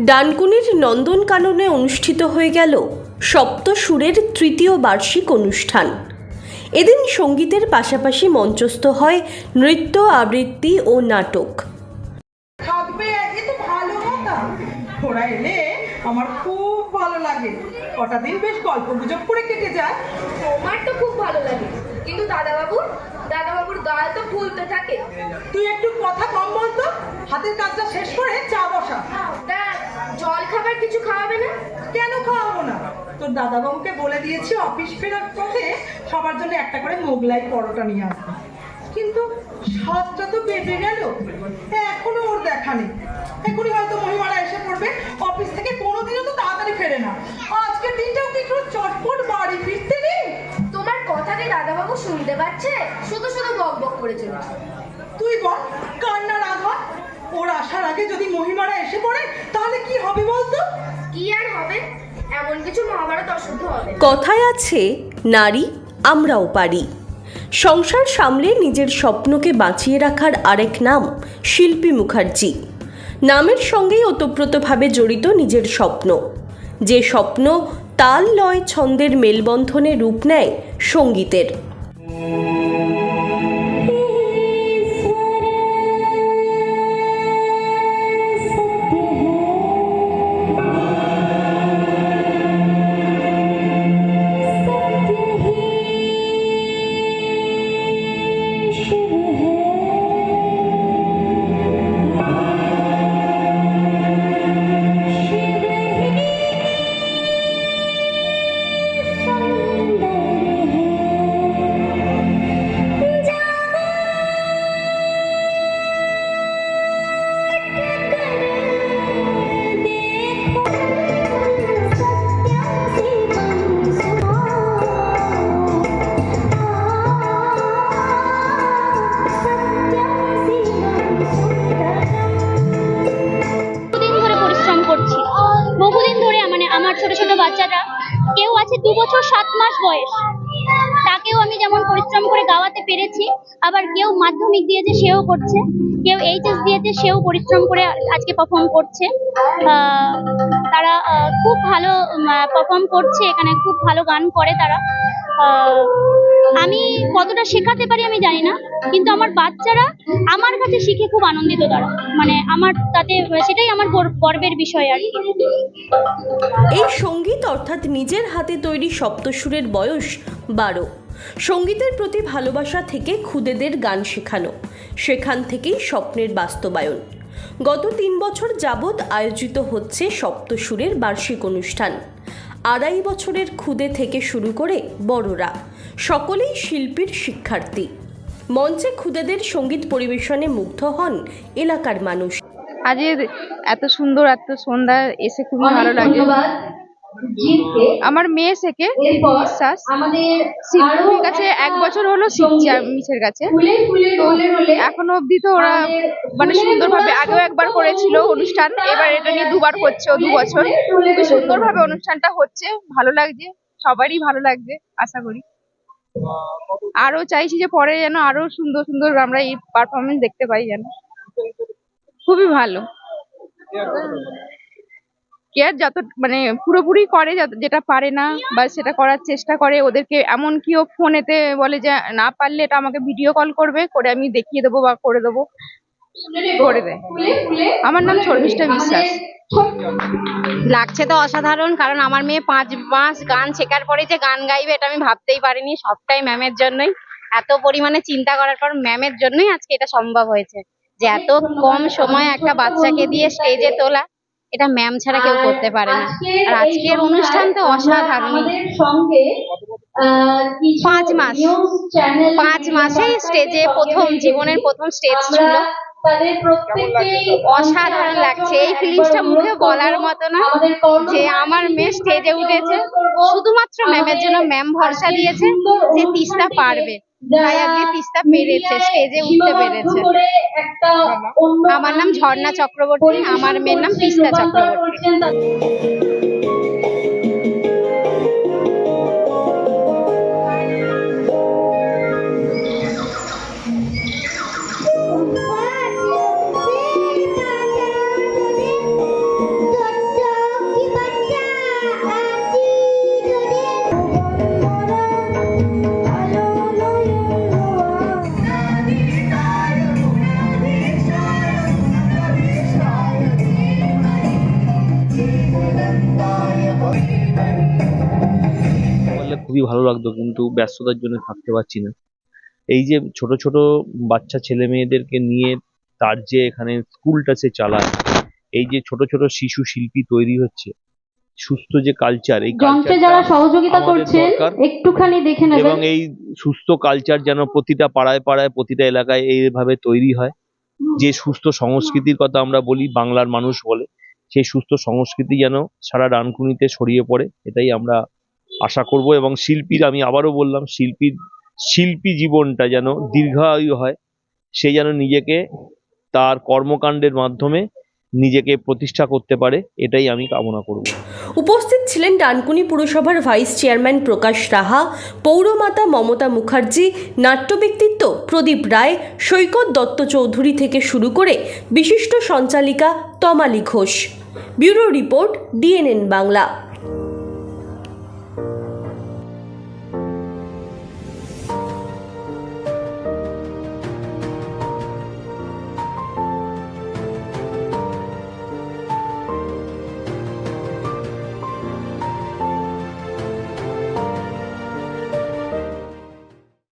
ডানকুনির নন্দনকাননে অনুষ্ঠিত হয়ে গেল সপ্তসুরের তৃতীয় বার্ষিক অনুষ্ঠান। এদিন সঙ্গীতের পাশাপাশি মঞ্চস্থ হয় নৃত্য আবৃত্তি ও নাটক। এলে আমার খুব ভালো লাগে। কটা দিন বেশ গল্প গুজব করে কেটে যায়। তোমার তো খুব ভালো লাগে। কিন্তু দাদাবাবু দাদাবাবুর গাল তো ফুলতে থাকে। তুই একটু কথা কম বলতো। হাতের কাজটা শেষ করে চা বসা। তা জল খাবার কিছু খাওয়াবে না? কেন খাওয়াবো না? তোর দাদাবাবুকে বলে দিয়েছি অফিস ফেরার পথে সবার জন্য একটা করে মোগলাই পরোটা নিয়ে আসবে। কিন্তু সাতটা তো বেজে গেল। এখনও ওর দেখা নেই। এখনই হয়তো মহিমারা এসে পড়বে। অফিস থেকে কোনোদিনও তো তাড়াতাড়ি ফেরে না। আজকের দিনটাও কি একটু চটপট বাড়ি ফিরতে নেই? তোমার কথা কি দাদাবাবু শুনতে পাচ্ছে? শুধু শুধু বক বক করে চলেছে। তুই বল কান্না রাগ হয় ওর আসার আগে যদি মহিমারা এসে পড়ে তাহলে কি কথায় আছে, নারী, আমরাও পারি। সংসার সামলে নিজের স্বপ্নকে বাঁচিয়ে রাখার আরেক নাম শিল্পী মুখার্জি। নামের সঙ্গেই ওতপ্রোতভাবে জড়িত নিজের স্বপ্ন। যে স্বপ্ন তাল, লয়, ছন্দের মেলবন্ধনে রূপ নেয় সঙ্গীতের। মাস বয়স। তাকেও আমি যেমন পরিশ্রম করে গাওয়াতে পেরেছি, আবার কেউ মাধ্যমিক দিয়েছে সেও করছে, কেউ এইচএস দিয়েছে সেও পরিশ্রম করে আজকে পারফর্ম করছে। তারা খুব ভালো পারফর্ম করছে, এখানে খুব ভালো গান করে তারা। আমি কতটা শেখাতে পারি আমি জানি না, কিন্তু আমার বাচ্চারা আমার কাছে শিখে খুব আনন্দিত তারা। মানে আমার তাতে, সেটাই আমার গর- গর্বের বিষয় আর এই সংগীত অর্থাৎ নিজের হাতে তৈরি সপ্তসুরের বয়স বারো। সঙ্গীতের প্রতি ভালোবাসা থেকে খুদেদের গান শেখানো, সেখান থেকেই স্বপ্নের বাস্তবায়ন। গত তিন বছর যাবৎ আয়োজিত হচ্ছে সপ্তসুরের বার্ষিক অনুষ্ঠান। আড়াই বছরের খুদে থেকে শুরু করে বড়রা সকলেই শিল্পীর শিক্ষার্থী। মঞ্চে খুদেদের সংগীত পরিবেশনে মুগ্ধ হন এলাকার মানুষ। আজ এত সুন্দর এত সন্ধ্যা এসে খুবই ভালো লাগে। আমার মেয়ে শেখে বিশ্বাস। শিল্পীর কাছে এক বছর হলো শিখছি মিছের কাছে। এখনও অবধি তো ওরা মানে সুন্দরভাবে আগেও একবার করেছিল অনুষ্ঠান এবার এটা নিয়ে দুবার করছে ও দু বছর। খুবই সুন্দরভাবে অনুষ্ঠানটা হচ্ছে ভালো লাগছে সবারই ভালো লাগছে আশা করি। আরও চাইছি যে পরে যেন আরও সুন্দর সুন্দর আমরা এই পারফরমেন্স দেখতে পাই যেন। খুবই ভালো। কেয়ার যত মানে পুরোপুরি করে যেটা পারে না বা সেটা করার চেষ্টা করে, ওদেরকে এমন কি ও ফোনেতে বলে যে, না পারলে এটা আমাকে ভিডিও কল করবে, করে আমি দেখিয়ে দেবো বা করে দেবো। করে দেয়। আমার নাম শর্মিষ্ঠা বিশ্বাস। লাগছে তো অসাধারণ, কারণ আমার মেয়ে পাঁচ মাস গান শেখার পরে যে গান গাইবে, এটা আমি ভাবতেই পারিনি, সবটাই ম্যামের জন্যই। এত পরিমাণে চিন্তা করার পর ম্যামের জন্যই আজকে এটা সম্ভব হয়েছে। যে এত কম সময়ে একটা বাচ্চাকে দিয়ে স্টেজে তোলা এটা ম্যাম ছাড়া কেউ করতে পারে না। আর আজকের অনুষ্ঠান তো অসাধারণ। পাঁচ মাস। পাঁচ মাসে স্টেজে প্রথম জীবনের প্রথম স্টেজ ছিল। অসাধারণ লাগছে। এই ফিলিংসটা মুখে বলার মতো না যে আমার মেয়ে স্টেজে উঠেছে। শুধুমাত্র ম্যামের জন্য ম্যাম ভরসা দিয়েছে যে তিস্তা পারবে। তাই আজকে তিস্তা পেরেছে স্টেজে উঠতে পেরেছে আমার নাম ঝর্ণা চক্রবর্তী আমার মেয়ের নাম তিস্তা চক্রবর্তী। খুবই ভালো লাগতো কিন্তু ব্যস্ততার জন্য থাকতে পারছি না। এই যে ছোট ছোট বাচ্চা ছেলে মেয়েদেরকে নিয়ে তার যে এখানে স্কুলটা সে চালায় এই যে ছোট ছোট শিশু শিল্পী তৈরি হচ্ছে সুস্থ যে কালচার এই যন্ত্রে যারা সহযোগিতা করছেন একটুখানি দেখে নেবেন। এবং এই সুস্থ কালচার যেন প্রতিটা পাড়ায় পাড়ায় প্রতিটা এলাকায় এইভাবে তৈরি হয় যে সুস্থ সংস্কৃতির কথা আমরা বলি বাংলার মানুষ বলে সেই সুস্থ সংস্কৃতি যেন সারা ডানকুনিতে ছড়িয়ে পড়ে এটাই আমরা আশা করব এবং শিল্পীর, আমি আবারও বললাম, শিল্পীর, শিল্পী জীবনটা যেন দীর্ঘায়ু হয়, সে যেন নিজেকে তার কর্মকাণ্ডের মাধ্যমে নিজেকে প্রতিষ্ঠা করতে পারে, এটাই আমি কামনা করব। উপস্থিত ছিলেন ডানকুনি পুরসভার ভাইস চেয়ারম্যান প্রকাশ রাহা, পৌরমাতা মমতা মুখার্জি, নাট্য ব্যক্তিত্ব প্রদীপ রায়, সৈকত দত্ত চৌধুরী থেকে শুরু করে বিশিষ্ট সঞ্চালিকা Tamali Ghosh. Bureau report, DNN Bangla.